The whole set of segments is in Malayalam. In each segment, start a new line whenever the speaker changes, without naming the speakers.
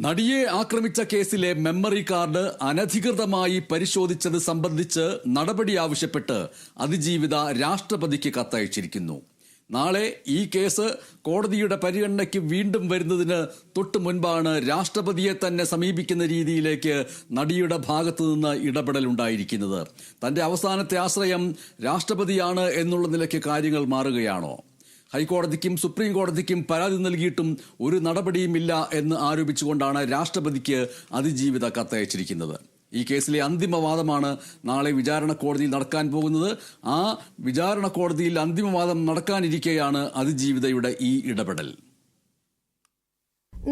നടിയെ ആക്രമിച്ച കേസിലെ മെമ്മറി കാർഡ് അനധികൃതമായി പരിശോധിച്ചത് സംബന്ധിച്ച് നടപടി ആവശ്യപ്പെട്ട് അതിജീവിത രാഷ്ട്രപതിക്ക് കത്തയച്ചിരിക്കുന്നു. നാളെ ഈ കേസ് കോടതിയുടെ പരിഗണനയ്ക്ക് വീണ്ടും വരുന്നതിന് തൊട്ടു മുൻപാണ് രാഷ്ട്രപതിയെ തന്നെ സമീപിക്കുന്ന രീതിയിലേക്ക് നടിയുടെ ഭാഗത്തു നിന്ന് ഇടപെടലുണ്ടായിരിക്കുന്നത് തന്റെ അവസാനത്തെ ആശ്രയം രാഷ്ട്രപതിയാണ് എന്നുള്ള നിലയ്ക്ക് കാര്യങ്ങൾ മാറുകയാണോ? ഹൈക്കോടതിക്കും സുപ്രീം കോടതിക്കും പരാതി നൽകിയിട്ടും ഒരു നടപടിയുമില്ല എന്ന് ആരോപിച്ചുകൊണ്ടാണ് രാഷ്ട്രപതിക്ക് അതിജീവിത കത്തയച്ചിരിക്കുന്നത്. ഈ കേസിലെ അന്തിമവാദമാണ് നാളെ വിചാരണ കോടതിയിൽ നടക്കാൻ പോകുന്നത്. ആ വിചാരണ കോടതിയിൽ അന്തിമവാദം നടക്കാനിരിക്കെയാണ് അതിജീവിതയുടെ ഈ ഇടപെടൽ.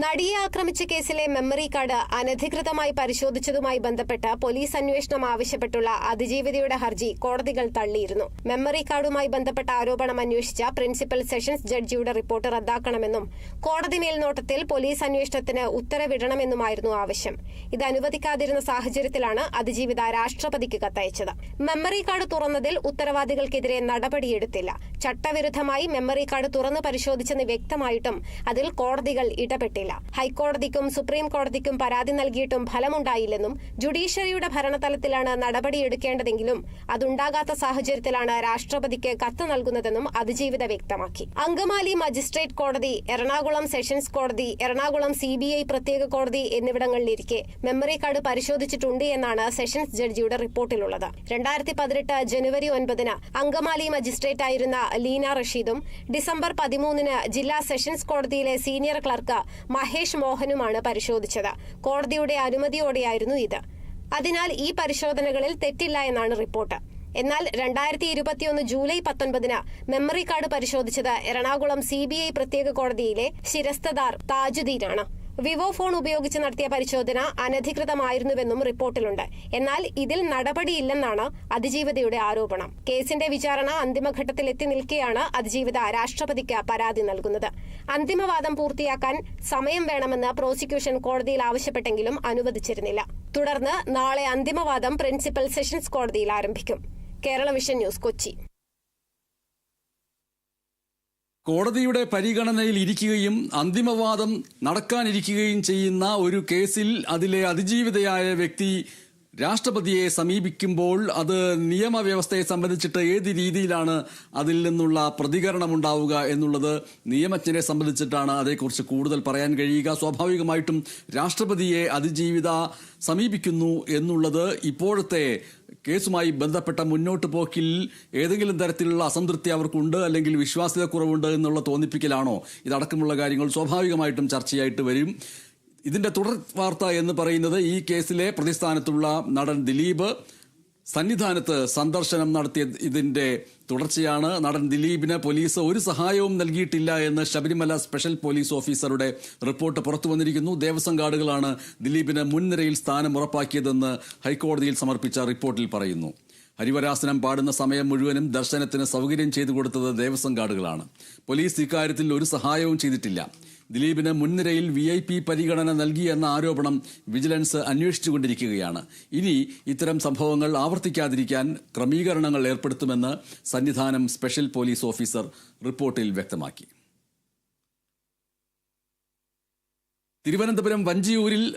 നടിയെ ആക്രമിച്ച കേസിലെ മെമ്മറി കാർഡ് അനധികൃതമായി പരിശോധിച്ചതുമായി ബന്ധപ്പെട്ട് പോലീസ് അന്വേഷണം ആവശ്യപ്പെട്ടുള്ള അതിജീവിതയുടെ ഹർജി കോടതികൾ തള്ളിയിരുന്നു. മെമ്മറി കാർഡുമായി ബന്ധപ്പെട്ട ആരോപണം അന്വേഷിച്ച പ്രിൻസിപ്പൽ സെഷൻസ് ജഡ്ജിയുടെ റിപ്പോർട്ട് റദ്ദാക്കണമെന്നും കോടതി മേൽനോട്ടത്തിൽ പോലീസ് അന്വേഷണത്തിന് ഉത്തരവിടണമെന്നുമായിരുന്നു ആവശ്യം. ഇത് അനുവദിക്കാതിരുന്ന സാഹചര്യത്തിലാണ് അതിജീവിത രാഷ്ട്രപതിക്ക് കത്തയച്ചത്. മെമ്മറി കാർഡ് തുറന്നതിൽ ഉത്തരവാദികൾക്കെതിരെ നടപടിയെടുത്തില്ല. ചട്ടവിരുദ്ധമായി മെമ്മറി കാർഡ് തുറന്നു പരിശോധിച്ചെന്ന് വ്യക്തമായിട്ടും അതിൽ കോടതികൾ ഇടപെട്ടില്ല. ഹൈക്കോടതിക്കും സുപ്രീം കോടതിക്കും പരാതി നൽകിയിട്ടും ഫലമുണ്ടായില്ലെന്നും ജുഡീഷ്യറിയുടെ ഭരണതലത്തിലാണ് നടപടിയെടുക്കേണ്ടതെങ്കിലും അതുണ്ടാകാത്ത സാഹചര്യത്തിലാണ് രാഷ്ട്രപതിക്ക് കത്ത് നൽകുന്നതെന്നും അതിജീവിത വ്യക്തമാക്കി. അങ്കമാലി മജിസ്ട്രേറ്റ് കോടതി എറണാകുളം സെഷൻസ് കോടതി എറണാകുളം സി ബി ഐ പ്രത്യേക കോടതി എന്നിവിടങ്ങളിലിരിക്കെ മെമ്മറി കാർഡ് പരിശോധിച്ചിട്ടുണ്ട് എന്നാണ് സെഷൻസ് ജഡ്ജിയുടെ റിപ്പോർട്ടിലുള്ളത്. രണ്ടായിരത്തി പതിനെട്ട് ജനുവരി ഒൻപതിന് അങ്കമാലി മജിസ്ട്രേറ്റ് ആയിരുന്ന ലീന റഷീദും ഡിസംബർ പതിമൂന്നിന് ജില്ലാ സെഷൻസ് കോടതിയിലെ സീനിയർ ക്ലർക്ക് മഹേഷ് മോഹനുമാണ് പരിശോധിച്ചത്. കോടതിയുടെ അനുമതിയോടെയായിരുന്നു ഇത്. അതിനാൽ ഈ പരിശോധനകളിൽ തെറ്റില്ല എന്നാണ് റിപ്പോർട്ട്. എന്നാൽ രണ്ടായിരത്തി ഇരുപത്തിയൊന്ന് ജൂലൈ പത്തൊൻപതിന് മെമ്മറി കാർഡ് പരിശോധിച്ചത് എറണാകുളം സി പ്രത്യേക കോടതിയിലെ ശിരസ്തദാർ താജുദ്ദീനാണ്. വിവോ ഫോൺ ഉപയോഗിച്ച് നടത്തിയ പരിശോധന അനധികൃതമായിരുന്നുവെന്നും റിപ്പോർട്ടിലുണ്ട്. എന്നാൽ ഇതിൽ നടപടിയില്ലെന്നാണ് അതിജീവിതയുടെ ആരോപണം. കേസിന്റെ വിചാരണ അന്തിമഘട്ടത്തിൽ എത്തി നിൽക്കെയാണ് അതിജീവിത രാഷ്ട്രപതിക്ക് പരാതി നൽകുന്നത്. അന്തിമവാദം പൂർത്തിയാക്കാൻ സമയം വേണമെന്ന് പ്രോസിക്യൂഷൻ കോടതിയിൽ ആവശ്യപ്പെട്ടെങ്കിലും അനുവദിച്ചിരുന്നില്ല. തുടർന്ന് നാളെ അന്തിമവാദം പ്രിൻസിപ്പൽ സെഷൻസ് കോടതിയിൽ ആരംഭിക്കും. Kerala vision news Kochi.
കോടതിയുടെ പരിഗണനയിൽ ഇരിക്കുകയും അന്തിമവാദം നടക്കാനിരിക്കുകയും ചെയ്യുന്ന ഒരു കേസിൽ അതിലെ അതിജീവിതയായ വ്യക്തി രാഷ്ട്രപതിയെ സമീപിക്കുമ്പോൾ അത് നിയമവ്യവസ്ഥയെ സംബന്ധിച്ചിട്ട് ഏത് രീതിയിലാണ് അതിൽ നിന്നുള്ള പ്രതികരണം ഉണ്ടാവുക എന്നുള്ളത് നിയമജ്ഞരെ സംബന്ധിച്ചിട്ടാണ് അതേക്കുറിച്ച് കൂടുതൽ പറയാൻ കഴിയുക. സ്വാഭാവികമായിട്ടും രാഷ്ട്രപതിയെ അതിജീവിത സമീപിക്കുന്നു എന്നുള്ളത് ഇപ്പോഴത്തെ കേസുമായി ബന്ധപ്പെട്ട മുന്നോട്ട് പോക്കിൽ ഏതെങ്കിലും തരത്തിലുള്ള അസംതൃപ്തി അവർക്കുണ്ട് അല്ലെങ്കിൽ വിശ്വാസ്യതക്കുറവുണ്ട് എന്നുള്ള തോന്നിപ്പിക്കലാണോ? ഇതടക്കമുള്ള കാര്യങ്ങൾ സ്വാഭാവികമായിട്ടും ചർച്ചയായിട്ട് വരും. ഇതിന്റെ തുടർ വാർത്ത എന്ന് പറയുന്നത് ഈ കേസിലെ പ്രതിസ്ഥാനത്തുള്ള നടൻ ദിലീപ് സന്നിധാനത്ത് സന്ദർശനം നടത്തിയ ഇതിന്റെ തുടർച്ചയാണ്. നടൻ ദിലീപിന് പോലീസ് ഒരു സഹായവും നൽകിയിട്ടില്ല എന്ന് ശബരിമല സ്പെഷ്യൽ പോലീസ് ഓഫീസറുടെ റിപ്പോർട്ട് പുറത്തു വന്നിരിക്കുന്നു. ദേവസ്വം ഗാർഡുകളാണ് ദിലീപിന് മുൻനിരയിൽ സ്ഥാനം ഉറപ്പാക്കിയതെന്ന് ഹൈക്കോടതിയിൽ സമർപ്പിച്ച റിപ്പോർട്ടിൽ പറയുന്നു. ഹരിവരാസനം പാടുന്ന സമയം മുഴുവനും ദർശനത്തിന് സൗകര്യം ചെയ്തു കൊടുത്തത് ദേവസ്വം ഗാർഡുകളാണ് പോലീസ് ഇക്കാര്യത്തിൽ ഒരു സഹായവും ചെയ്തിട്ടില്ല. ദിലീപിന് മുൻനിരയിൽ വി ഐ പി പരിഗണന നൽകിയെന്ന ആരോപണം വിജിലൻസ് അന്വേഷിച്ചുകൊണ്ടിരിക്കുകയാണ്. ഇനി ഇത്തരം സംഭവങ്ങൾ ആവർത്തിക്കാതിരിക്കാൻ ക്രമീകരണങ്ങൾ ഏർപ്പെടുത്തുമെന്ന് സന്നിധാനം സ്പെഷ്യൽ പോലീസ് ഓഫീസർ റിപ്പോർട്ടിൽ വ്യക്തമാക്കി. തിരുവനന്തപുരം വഞ്ചിയൂരിൽ